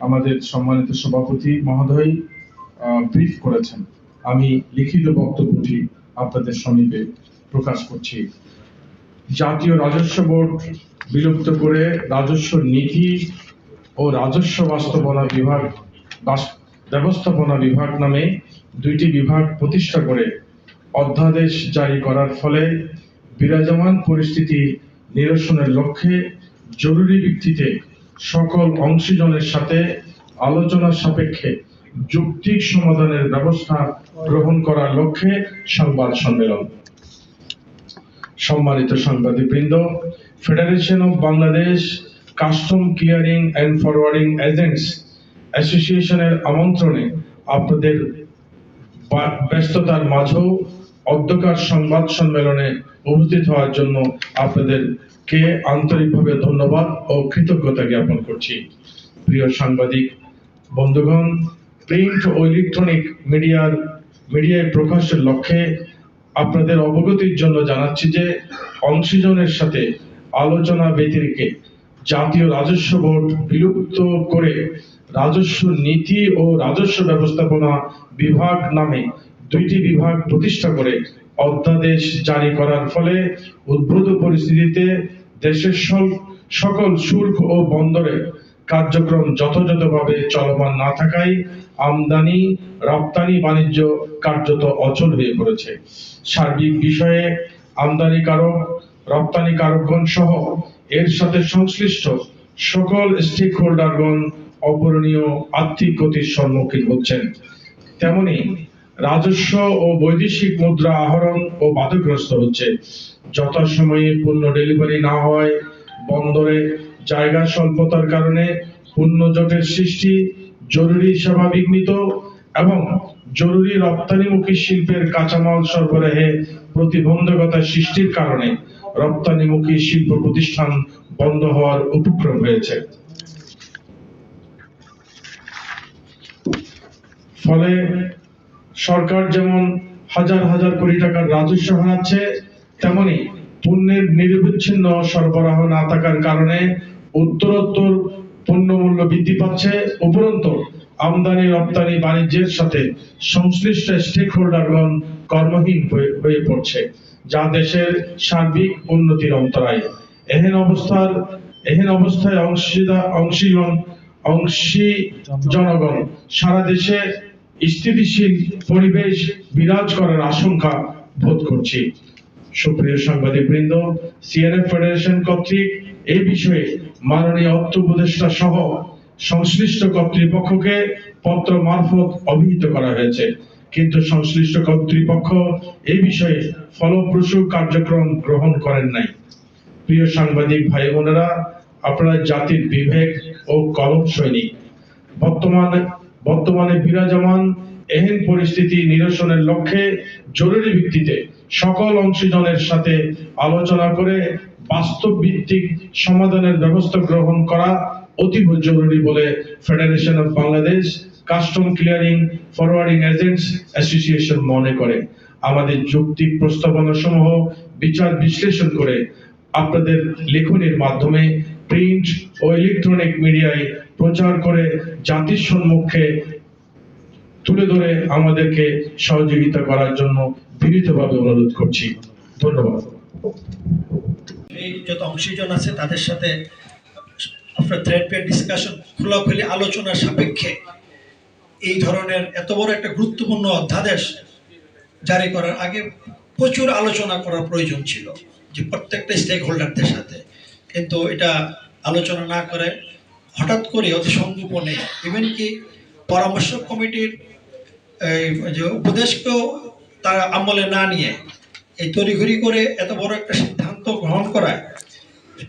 আমাদের সম্মানিত সভাপতি মহোদয় ব্রিফ করেছেন। আমি লিখিত বক্তব্যটি আপনাদের সমীপে প্রকাশ করছি। জাতীয় রাজস্ব বোর্ড বিলুপ্ত করে রাজস্ব নীতি ও রাজস্ব বাস্তবনা বিভাগ ব্যবস্থাপনা বিভাগ নামে দুইটি বিভাগ প্রতিষ্ঠা করে অধ্যাদেশ জারি করার ফলে বিরাজমান পরিস্থিতি নিরসনের লক্ষ্যে জরুরি ভিত্তিতে সকল অংশীজনের সাথে আলোচনা সাপেক্ষে যৌক্তিক সমাধানের ব্যবস্থা গ্রহণ করার লক্ষ্যে সংবাদ সম্মেলন। সম্মানিত সাংবাদিকবৃন্দ federation of Bangladesh custom clearing and forwarding agents অ্যাসোসিয়েশনের আমন্ত্রণে আপনাদের ব্যস্ততার মাঝেও অধ্যকার সংবাদ সম্মেলনে উপস্থিত হওয়ার জন্য আপনাদেরকে আন্তরিকভাবে ধন্যবাদ ও কৃতজ্ঞতা জ্ঞাপন করছি। প্রিয় সাংবাদিক, বন্ধুগণ প্রিন্ট ও ইলেকট্রনিক মিডিয়ার মিডিয়ায় প্রকাশের লক্ষ্যে আপনাদের অবগতির জন্য জানাচ্ছি যে অংশীজনের সাথে আলোচনা ব্যতিরিকে জাতীয় রাজস্ব বোর্ড বিলুপ্ত করে রাজস্ব নীতি ও রাজস্ব ব্যবস্থাপনা বিভাগ নামে দুইটি বিভাগ প্রতিষ্ঠা করে অধ্যাদেশ জারি করার ফলে উদ্ভূত পরিস্থিতিতে দেশের সকল শুল্ক ও বন্দরে কার্যক্রম যথাযথভাবে চলমান না থাকায় আমদানি, রপ্তানি, বাণিজ্য কার্যত অচল হয়ে পড়েছে। সার্বিক বিষয়ে আমদানিকারক, রপ্তানিকারকগণ সহ এর সাথে সংশ্লিষ্ট সকল স্টেক হোল্ডারগণ অপূরণীয় আর্থিক ক্ষতির সম্মুখীন হচ্ছেন। তেমনি রাজস্ব ও বৈদেশিক মুদ্রা আহরণ ও বাধাগ্রস্ত হচ্ছে। যথাসময়ে পণ্য ডেলিভারি না হয় বন্দরে জায়গা স্বল্পতার কারণে জটের সৃষ্টি, জরুরি সেবা বিঘ্নিত এবং জরুরি রপ্তানিমুখী শিল্পের কাঁচামাল সরবরাহে প্রতিবন্ধকতা সৃষ্টির কারণে রপ্তানিমুখী শিল্প প্রতিষ্ঠান বন্ধ হওয়ার উপক্রম হয়েছে। ফলে সরকার যেমন হাজার হাজার কোটি টাকার রাজস্ব হারাচ্ছে, তেমনি পণ্যের নিরবিচ্ছিন্ন সরবরাহ না থাকার কারণে উত্তরোত্তর পণ্য মূল্য বৃদ্ধি পাচ্ছে, উপরন্ত আমদানি, রপ্তানি, বাণিজ্যের সাথে সংশ্লিষ্ট স্টেক হোল্ডারগণ কর্মহীন হয়ে হয়ে পড়ছে, যা দেশের সার্বিক উন্নতির অন্তরায়। এহেন অবস্থার, এহেন অবস্থায় অংশীদার অংশীগণ, অংশী জনগণ সারা দেশে স্থিতিশীল পরিবেশ বিরাজ করার আশঙ্কা বোধ করছি। সুপ্রিয় সাংবাদিক বৃন্দ সিএনএফ ফেডারেশন কর্তৃক এই বিষয়ে মাননীয় অর্থ উপদেষ্টা সহ সংশ্লিষ্ট কর্তৃপক্ষকে পত্র মারফত অভিহিত করা হয়েছে। কিন্তু সংশ্লিষ্ট কর্তৃপক্ষ এই বিষয়ে ফলপ্রসূ কার্যক্রম গ্রহণ করেন নাই। প্রিয় সাংবাদিক ভাই বোনেরা, আপনারা জাতির বিবেক ও কলম সৈনিক। বর্তমানে বর্তমানে বিরাজমান এহেন পরিস্থিতি নিরসনের লক্ষ্যে জরুরি ভিত্তিতে সকল অংশীজনের সাথে আলোচনা করে বাস্তব ভিত্তিক সমাধানের ব্যবস্থা গ্রহণ করা অতীব জরুরি বলে federation of Bangladesh custom clearing forwarding agents association মনে করে। আমাদের যৌক্তিক প্রস্তাবনা সমূহ বিচার বিশ্লেষণ করে আপনাদের লেখনের মাধ্যমে প্রিন্ট ও ইলেকট্রনিক মিডিয়ায় প্রচার করে জাতির সম্মুখে তুলে ধরে আমাদেরকে সহযোগিতা করার জন্য বিনীতভাবে অনুরোধ করছি। ধন্যবাদ। যত অংশীজন আছে, তাদের সাথে আপনার থ্রেড পেয়ার ডিসকাশন খোলাখুলি আলোচনার সাপেক্ষে এই ধরনের এত বড় একটা গুরুত্বপূর্ণ অধ্যাদেশ জারি করার আগে প্রচুর আলোচনা করার প্রয়োজন ছিল যে প্রত্যেকটা স্টেক হোল্ডারদের সাথে। কিন্তু এটা আলোচনা না করে হঠাৎ করে অতি সংগোপনে ইভেন কি পরামর্শ কমিটির এই যে উপদেশকেও তারা আমলে না নিয়ে এই তড়িঘড়ি করে এত বড় একটা সিদ্ধান্ত গ্রহণ করায়,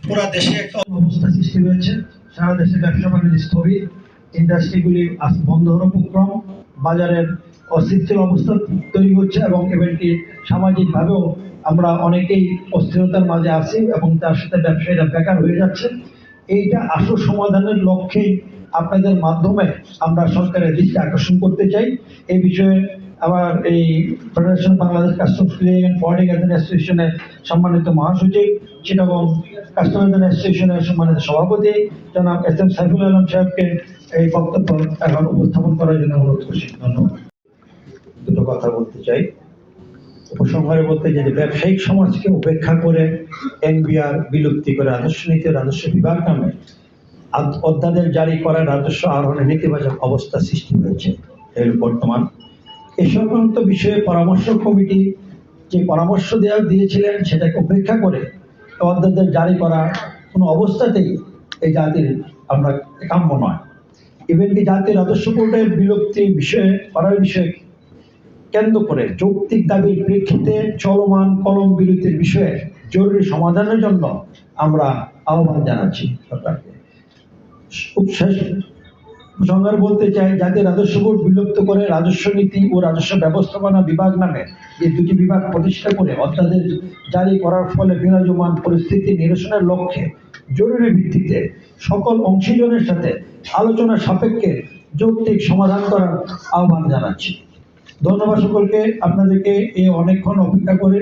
পুরা দেশে একটা অবস্থা সৃষ্টি হয়েছে। সারা দেশে ব্যবসা বাণিজ্য স্থগিত ইন্ডাস্ট্রিগুলি বন্ধ হওয়ার উপক্রম। বাজারের অস্থিতিশীল অবস্থা তৈরি হচ্ছে এবং ইভেন্টটি সামাজিকভাবেও আমরা অনেকেই অস্থিরতার মাঝে আছি এবং তার সাথে ব্যবসায়ীরা বেকার হয়ে যাচ্ছে। এইটা আসল সমাধানের লক্ষ্যেই আপনাদের মাধ্যমে আমরা সরকারের দৃষ্টি আকর্ষণ করতে চাই। এই বিষয়ে আবার এই ফেডারেশন বাংলাদেশ কাস্টমস অ্যাসোসিয়েশনের সম্মানিত মহাসচিব চিটাগং কাস্টমার অ্যাসোসিয়েশনের সম্মানিত সভাপতি, জনাব এস এম সাইফুল আলম সাহেবকে এই বক্তব্য এখন উপস্থাপন করার জন্য অনুরোধ করছি। ধন্যবাদ। দুটো কথা বলতে চাই। উপসংহারে বলতে যে ব্যবসায়িক সমাজকে উপেক্ষা করে এনবিআর বিলুপ্তি করে রাজস্ব নীতি রাজস্ব বিভাগ নামে অধ্যাদেশ জারি করা রাজস্ব আহরণের নেতিবাচক অবস্থা সৃষ্টি হয়েছে। এর বর্তমান। এ সংক্রান্ত বিষয়ে পরামর্শ কমিটি যে পরামর্শ দেওয়া দিয়েছিলেন, সেটাকে উপেক্ষা করে অধ্যাদেশ জারি করা কোনো অবস্থাতেই এই জাতির আমরা কাম্য নয়। ইভেন কি জাতীয় রাজস্ব বোর্ডের বিলুপ্তি বিষয়ে করার বিষয়ে কেন্দ্র করে যৌক্তিক দাবির প্রেক্ষিতে চলমান কলম বিরতির বিষয়ে জরুরি সমাধানের জন্য আমরা আহ্বান জানাচ্ছি সরকারকে। খুব শেষ। বলতে চাই, যাতে রাজস্ব বোর্ড বিলুপ্ত করে রাজস্ব নীতি ও রাজস্ব ব্যবস্থাপনা বিভাগ নামে যে দুটি বিভাগ প্রতিষ্ঠা করে অধ্যাদেশ জারি করার ফলে বিরাজমান পরিস্থিতি নিরসনের লক্ষ্যে জরুরি ভিত্তিতে সকল অংশীজনের সাথে আলোচনা সাপেক্ষে যৌক্তিক সমাধান করার আহ্বান জানাচ্ছি। ধন্যবাদ সকলকে। আপনাদেরকে এই অনেকক্ষণ অপেক্ষা করে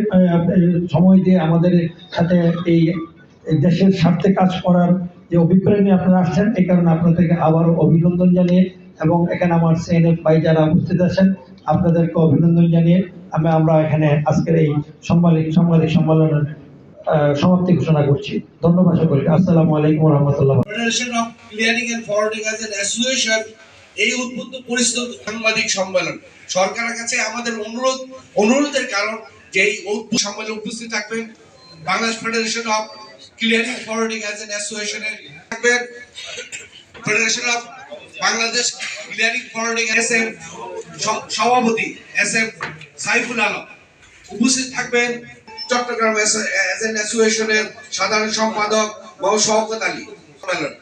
সময় দিয়ে আমাদের সাথে এই এই দেশের স্বার্থে কাজ করার যে অভিপ্রায় নিয়ে আপনারা আসছেন, এই কারণে আপনাদেরকে আবারও অভিনন্দন জানিয়ে এবং এখানে আমার সিএনএফ ভাই যারা উপস্থিত আছেন, আপনাদেরকে অভিনন্দন জানিয়ে আমি আমরা এখানে আজকের এই সাংবাদিক সাংবাদিক সম্মেলনের সমাপ্তি ঘোষণা করছি। ধন্যবাদ সকলকে। আসসালামু আলাইকুম রহমতুল্লাহ federation of clearing and forwarding as এই উদ্বুদ্ধ পরিস্থিতি সাংবাদিক সম্মেলন। সরকারের কাছে আমাদের অনুরোধ, অনুরোধের কারণ যে এই সম্মেলনে উপস্থিত থাকবেন Bangladesh federation of clearing forwarding agents অ্যাসোসিয়েশনের থাকবেন federation of Bangladesh clearing forwarding S M সভাপতি এস এম সাইফুল আলম উপস্থিত থাকবেন চট্টগ্রাম এস এন অ্যাসোসিয়েশনের সাধারণ সম্পাদক মোহাম্মদ শওকত আলী। সম্মেলন।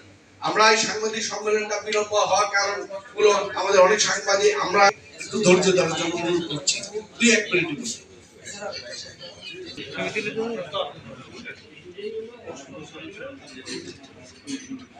আমরা এই সাংবাদিক সম্মেলনটা বিলম্ব হওয়ার কারণ হলো আমাদের অনেক সাংবাদিক, আমরা একটু ধৈর্য ধরার জন্য অনুরোধ করছি। দুই এক minute Je pense que c'est un peu...